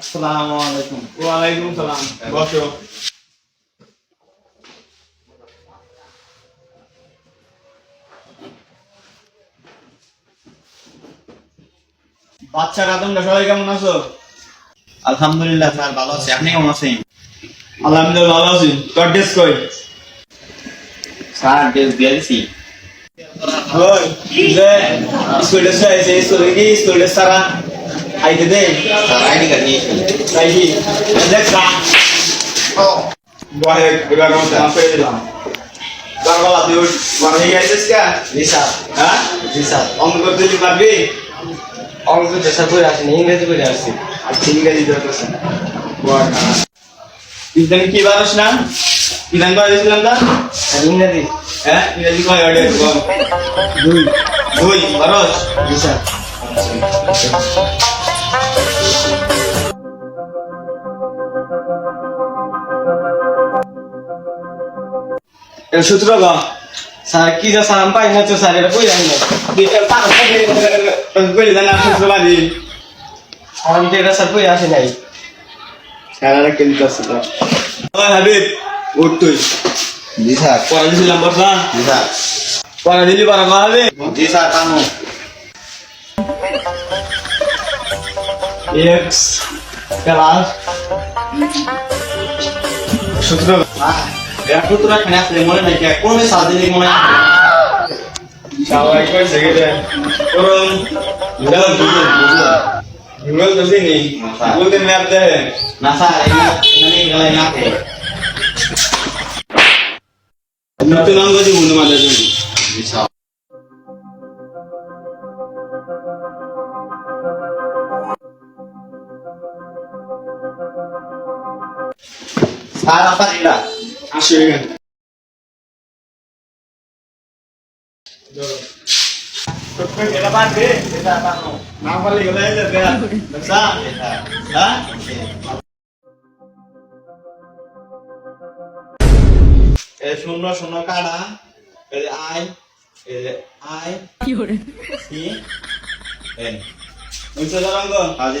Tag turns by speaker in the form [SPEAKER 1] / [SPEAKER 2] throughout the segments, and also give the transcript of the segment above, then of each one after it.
[SPEAKER 1] আসসালামু আলাইকুম।
[SPEAKER 2] ওয়ালাইকুম সালাম। বসো। বাচ্চারা তোমরা সবাই কেমন আছো?
[SPEAKER 1] আলহামদুলিল্লাহ স্যার ভালো আছি। আপনি কেমন আছেন?
[SPEAKER 2] আলহামদুলিল্লাহ ভালো আছি। তোর ড্রেস কই?
[SPEAKER 1] স্যার ড্রেস দিয়ে দিছি।
[SPEAKER 2] ওই স্কুল ড্রেস আছে স্কুল কি? স্কুল ড্রেস সারা আইতে দে।
[SPEAKER 1] স্যার আইডি কার্ড নিয়ে এসেছি।
[SPEAKER 2] তাই কি দেখ সা বহে এবার মত আপে দিলাম। বারবালা তুই হয়ে গেছিস কা?
[SPEAKER 3] জি স্যার।
[SPEAKER 2] হ্যাঁ?
[SPEAKER 3] জি স্যার।
[SPEAKER 2] অঙ্ক করতে দিলি পারবি?
[SPEAKER 3] অঙ্ক চেষ্টা করে আসেনি ইংরেজি করে আসছি।
[SPEAKER 2] আচ্ছা ইংরেজি ধরতেছে বড় ইদানি কি বারস না ইদানি দিয়েছিলাম না
[SPEAKER 3] আর ইংরেজি।
[SPEAKER 2] হ্যাঁ ইংরেজি কয় অর্ডার
[SPEAKER 3] দুই।
[SPEAKER 2] দুই বারস
[SPEAKER 3] জি স্যার।
[SPEAKER 2] সূত্র
[SPEAKER 3] স্যার কি যা স্যার আমি পাই না তো স্যার এটা কই জানি না।
[SPEAKER 2] বিটার পাঁচ কই জানা সূত্র বাদি
[SPEAKER 3] স্যার আমি তো এটা স্যার কই আসি নাই।
[SPEAKER 2] খেলাটা খেলতে আসছে তো। ওই হাবিব উঠ তুই।
[SPEAKER 1] জি স্যার।
[SPEAKER 2] পড়া দিছিলাম বর্ষা
[SPEAKER 1] জি স্যার।
[SPEAKER 2] পড়া দিলি কা হবে
[SPEAKER 1] জি স্যার কামু
[SPEAKER 2] এক্স ক্লাস সূত্র
[SPEAKER 1] এরা পুতুরা এখানে আসলে মনে নাই কোন দিদি মনে
[SPEAKER 2] সবাই কইছে গেছে করুন।
[SPEAKER 1] বুঝলাম বুঝলাম বুঝলাম
[SPEAKER 2] গুগল তো দিনি গুগল দিন ম্যাপ দে
[SPEAKER 1] না স্যার এখানে এখানে গেলে না
[SPEAKER 2] নতুন অঙ্গ দি বন্ধু মাদের জন্য
[SPEAKER 1] স্যার আপনার এটা
[SPEAKER 2] আসো এখানে। না পারলে গেলে হ্যাঁ
[SPEAKER 1] এ শূন্য শূন্য এ। I A I C N
[SPEAKER 2] বুঝছ রঙ্গ
[SPEAKER 1] আজি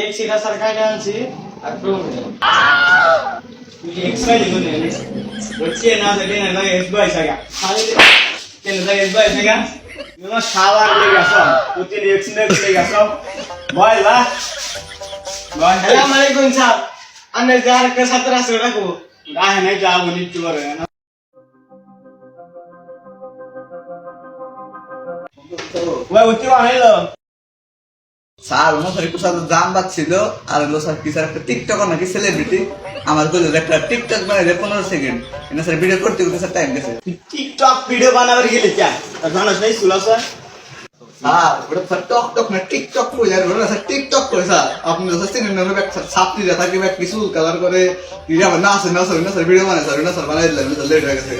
[SPEAKER 3] এক্স এটা স্যার কাইটা আনছি আর প্রোগ্রাম
[SPEAKER 2] তুই এক্সট্রা লিখো নে বলছি না সেটা না এস বাই সাগা খালি কেন না এস বাই সাগা তুমি শালা লে গেছো। তুই তিন এক্স নে লে গেছো। বল বা বল
[SPEAKER 3] আসসালামু আলাইকুম স্যার। আন্নে যার কে ছাত্র আছে রাখো
[SPEAKER 2] গাহে নাই যাব নিচ্ছু করে না ওই উঠতে বানাইলো
[SPEAKER 4] স্যার স্যার একটু সাথে দাম বাচ্ছিল আর হলো স্যার কি স্যার একটা টিকটকার নাকি সেলিব্রিটি আমার কইলো একটা টিকটক বানাইলে পনেরো সেকেন্ড এটা স্যার ভিডিও করতে করতে স্যার টাইম গেছে।
[SPEAKER 2] টিকটক ভিডিও বানাবার গেলে চা জানোস নাই সুলা স্যার?
[SPEAKER 4] স্যার ওটা স্যার টক টক না টিকটক করে আর ওটা স্যার টিকটক করে স্যার। আপনি স্যার সিনেমা নামে একটা ছাত্রী যা থাকে ব্যাগ কিছু কালার করে আমার না আছে না স্যার না স্যার ভিডিও বানায় স্যার না স্যার বানাই দিলাম লেট হয়ে গেছে।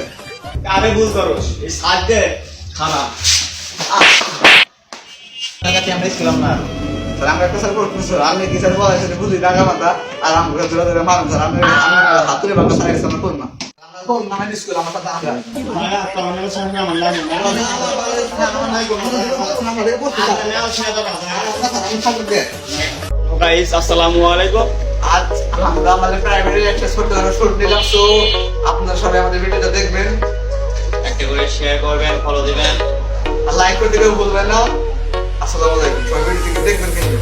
[SPEAKER 2] আরে ভুল করোস। এই সাজে খারাপ
[SPEAKER 4] টাকাতে আমরা ছিলাম না। স্যার আমরা একটা স্যার করতেছি আমি কি স্যার বলা সেটা বুঝি? মাথা আর আমরা ধরে ধরে মারুন স্যার আমরা আমরা স্যার আমরা আমরা করব না আমার আমরা
[SPEAKER 2] আমার আসসালামু আলাইকুম।
[SPEAKER 4] আজ আমরা আমাদের প্রাইমারি একটা ছোট শুট নিলাম তো আপনারা সবাই আমাদের ভিডিওটা দেখবেন।
[SPEAKER 1] একটা করে শেয়ার করবেন ফলো দিবেন।
[SPEAKER 4] আর লাইক করে দিলেও ভুলবেন না। আসসালামু আলাইকুম। সবাই ভিডিওটি দেখবেন কিন্তু